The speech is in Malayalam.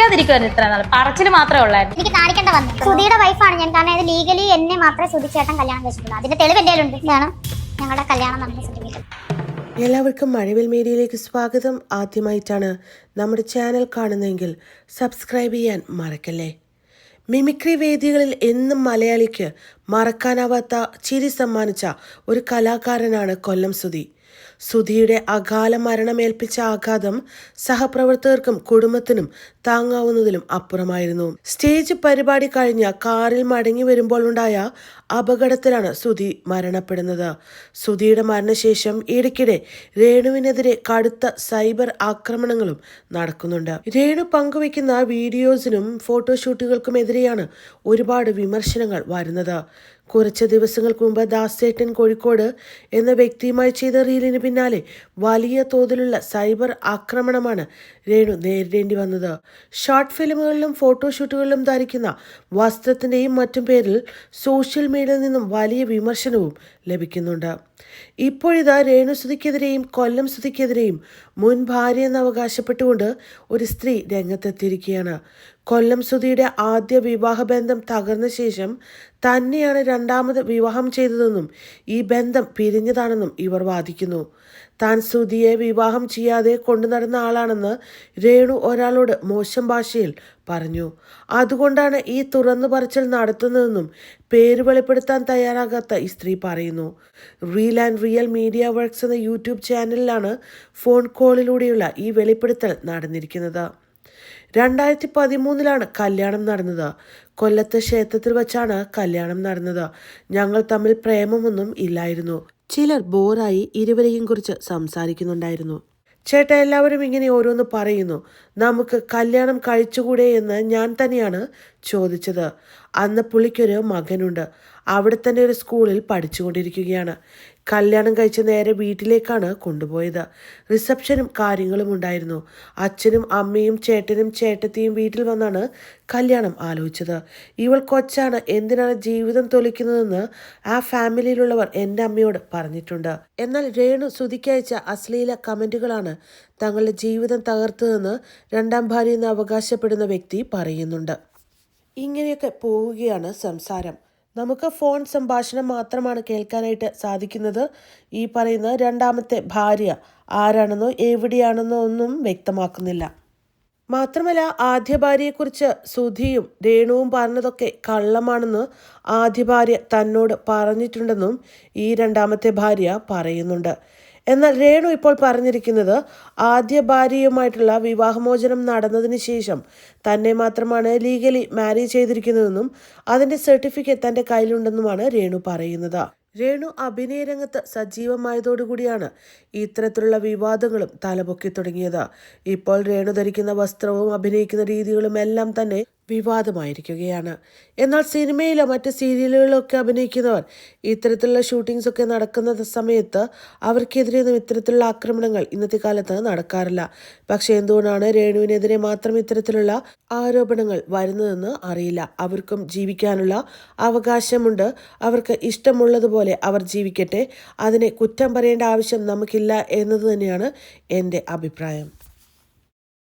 കാണിക്കാതിരിക്കുവായിരുന്നു ഇത്ര നാൾ പറച്ചിൽ മാത്രമേ ഉള്ളായിരുന്നു. എനിക്ക് കാണിക്കേണ്ട വന്നു. സുധിയുടെ വൈഫാണ് ഞാൻ കാരണം ഇത് ലീഗലി എന്നെ മാത്രമേ സുധിച്ചേട്ടൻ കല്യാണം കഴിച്ചിട്ടുള്ളൂ. അതിന്റെ തെളിവ് എന്റെ ഉണ്ട് ഇതാണ് ഞങ്ങളുടെ കല്യാണം നടന്ന സർട്ടിഫിക്കറ്റ് എല്ലാവർക്കും മഴവിൽ മീഡിയയിലേക്ക് സ്വാഗതം. ആദ്യമായിട്ടാണ് നമ്മുടെ ചാനൽ കാണുന്നതെങ്കിൽ സബ്സ്ക്രൈബ് ചെയ്യാൻ മറക്കല്ലേ? മിമിക്രി വേദികളിൽ എന്നും മലയാളിക്ക് മറക്കാനാവാത്ത ചിരി സമ്മാനിച്ച ഒരു കലാകാരനാണ് കൊല്ലം സുധി സുധിയുടെ അകാല മരണമേൽപ്പിച്ച ആഘാതം സഹപ്രവർത്തകർക്കും കുടുംബത്തിനും താങ്ങാവുന്നതിലും അപ്പുറമായിരുന്നു. സ്റ്റേജ് പരിപാടി കഴിഞ്ഞ കാറിൽ മടങ്ങി വരുമ്പോൾ ഉണ്ടായ അപകടത്തിലാണ് സുധി മരണപ്പെടുന്നത്. സുധിയുടെ മരണശേഷം ഇടയ്ക്കിടെ രേണുവിനെതിരെ കടുത്ത സൈബർ ആക്രമണങ്ങളും നടക്കുന്നുണ്ട്. രേണു പങ്കുവയ്ക്കുന്ന വീഡിയോസിനും ഫോട്ടോഷൂട്ടുകൾക്കുമെതിരെയാണ് ഒരുപാട് വിമർശനങ്ങൾ വരുന്നത്. കുറച്ച് ദിവസങ്ങൾക്ക് മുമ്പ് ദാസേട്ടൻ കോഴിക്കോട് എന്ന വ്യക്തിയുമായി ചെയ്ത റീലിന് പിന്നാലെ വലിയ തോതിലുള്ള സൈബർ ആക്രമണമാണ് രേണു നേരിടേണ്ടി വന്നത്. ഷോർട്ട് ഫിലിമുകളിലും ഫോട്ടോഷൂട്ടുകളിലും ധരിക്കുന്ന വസ്ത്രത്തിന്റെയും മറ്റും പേരിൽ സോഷ്യൽ മീഡിയയിൽ നിന്നും വലിയ വിമർശനവും ലഭിക്കുന്നുണ്ട്. ഇപ്പോഴിതാ രേണുസുതിക്കെതിരെയും കൊല്ലം സുതിക്കെതിരെയും മുൻ ഭാര്യ എന്ന് അവകാശപ്പെട്ടുകൊണ്ട് ഒരു സ്ത്രീ രംഗത്തെത്തിയിരിക്കുകയാണ്. കൊല്ലം സുധിയുടെ ആദ്യ വിവാഹബന്ധം തകർന്ന ശേഷം തന്നെയാണ് രണ്ടാമത് വിവാഹം ചെയ്തതെന്നും ഈ ബന്ധം പിരിഞ്ഞതാണെന്നും ഇവർ വാദിക്കുന്നു. താൻ സുധിയെ വിവാഹം ചെയ്യാതെ കൊണ്ടു നടന്ന ആളാണെന്ന് രേണു ഒരാളോട് മോശം ഭാഷയിൽ പറഞ്ഞു. അതുകൊണ്ടാണ് ഈ തുറന്നു പറച്ചിൽ നടത്തുന്നതെന്നും പേര് വെളിപ്പെടുത്താൻ തയ്യാറാകാത്ത ഈ സ്ത്രീ പറയുന്നു. Reel and real media works എന്ന യൂട്യൂബ് ചാനലിലാണ് ഫോൺ കോളിലൂടെയുള്ള ഈ വെളിപ്പെടുത്തൽ നടന്നിരിക്കുന്നത്. രണ്ടായിരത്തി പതിമൂന്നിലാണ് കല്യാണം നടന്നത്. കൊല്ലത്തെ ക്ഷേത്രത്തിൽ വെച്ചാണ് കല്യാണം നടന്നത്. ഞങ്ങൾ തമ്മിൽ പ്രേമമൊന്നും ഇല്ലായിരുന്നു. ചിലർ ബോറായി ഇരുവരെയും കുറിച്ച് സംസാരിക്കുന്നുണ്ടായിരുന്നു. ചേട്ട എല്ലാവരും ഇങ്ങനെ ഓരോന്ന് പറയുന്നു. നമുക്ക് കല്യാണം കഴിച്ചുകൂടെ എന്ന് ഞാൻ തന്നെയാണ് ചോദിച്ചത്. അന്ന് പുള്ളിക്കൊരു മകനുണ്ട്. അവിടെ തന്നെ ഒരു സ്കൂളിൽ പഠിച്ചുകൊണ്ടിരിക്കുകയാണ്. കല്യാണം കഴിച്ച് നേരെ വീട്ടിലേക്കാണ് കൊണ്ടുപോയത്. റിസപ്ഷനും കാര്യങ്ങളും ഉണ്ടായിരുന്നു. അച്ഛനും അമ്മയും ചേട്ടനും ചേട്ടത്തിയും വീട്ടിൽ വന്നാണ് കല്യാണം ആലോചിച്ചത്. ഇവൾ കൊച്ചാണ്. എന്തിനാണ് ജീവിതം തൊലിക്കുന്നതെന്ന് ആ ഫാമിലിയിലുള്ളവർ എന്റെ അമ്മയോട് പറഞ്ഞിട്ടുണ്ട്. എന്നാൽ രേണു ശ്രുതിക്കയച്ച അശ്ലീല കമന്റുകളാണ് തങ്ങളുടെ ജീവിതം തകർത്തതെന്ന് രണ്ടാം ഭാര്യ എന്ന് അവകാശപ്പെടുന്ന വ്യക്തി പറയുന്നുണ്ട്. ഇങ്ങനെയൊക്കെ പോവുകയാണ് സംസാരം. നമുക്ക് ഫോൺ സംഭാഷണം മാത്രമാണ് കേൾക്കാനായിട്ട് സാധിക്കുന്നത്. ഈ പറയുന്ന രണ്ടാമത്തെ ഭാര്യ ആരാണെന്നോ എവിടെയാണെന്നോ ഒന്നും വ്യക്തമാക്കുന്നില്ല. മാത്രമല്ല ആദ്യ ഭാര്യയെക്കുറിച്ച് സുധിയും രേണുവും പറഞ്ഞതൊക്കെ കള്ളമാണെന്ന് ആദ്യ ഭാര്യ തന്നോട് പറഞ്ഞിട്ടുണ്ടെന്നും ഈ രണ്ടാമത്തെ ഭാര്യ പറയുന്നുണ്ട്. എന്നാൽ രേണു ഇപ്പോൾ പറഞ്ഞിരിക്കുന്നത് ആദ്യ ഭാര്യയുമായിട്ടുള്ള വിവാഹമോചനം നടന്നതിന് ശേഷം തന്നെ മാത്രമാണ് ലീഗലി മാരേജ് ചെയ്തിരിക്കുന്നതെന്നും അതിന്റെ സർട്ടിഫിക്കറ്റ് തന്റെ കയ്യിലുണ്ടെന്നുമാണ് രേണു പറയുന്നത്. രേണു അഭിനയ രംഗത്ത് സജീവമായതോടുകൂടിയാണ് ഇത്തരത്തിലുള്ള വിവാദങ്ങളും തലപൊക്കി തുടങ്ങിയത്. ഇപ്പോൾ രേണു ധരിക്കുന്ന വസ്ത്രവും അഭിനയിക്കുന്ന രീതികളും എല്ലാം തന്നെ വിവാദമായിരിക്കുകയാണ്. എന്നാൽ സിനിമയിലോ മറ്റ് സീരിയലുകളിലൊക്കെ അഭിനയിക്കുന്നവർ ഇത്തരത്തിലുള്ള ഷൂട്ടിങ്സ് ഒക്കെ നടക്കുന്ന സമയത്ത് അവർക്കെതിരെയൊന്നും ഇത്തരത്തിലുള്ള ആക്രമണങ്ങൾ ഇന്നത്തെ കാലത്ത് നടക്കാറില്ല. പക്ഷേ എന്തുകൊണ്ടാണ് രേണുവിനെതിരെ മാത്രം ഇത്തരത്തിലുള്ള ആരോപണങ്ങൾ വരുന്നതെന്ന് അറിയില്ല. അവർക്കും ജീവിക്കാനുള്ള അവകാശമുണ്ട്. അവർക്ക് ഇഷ്ടമുള്ളതുപോലെ അവർ ജീവിക്കട്ടെ. അതിനെ കുറ്റം പറയേണ്ട ആവശ്യം നമുക്കില്ല എന്നത് തന്നെയാണ് എന്റെ അഭിപ്രായം.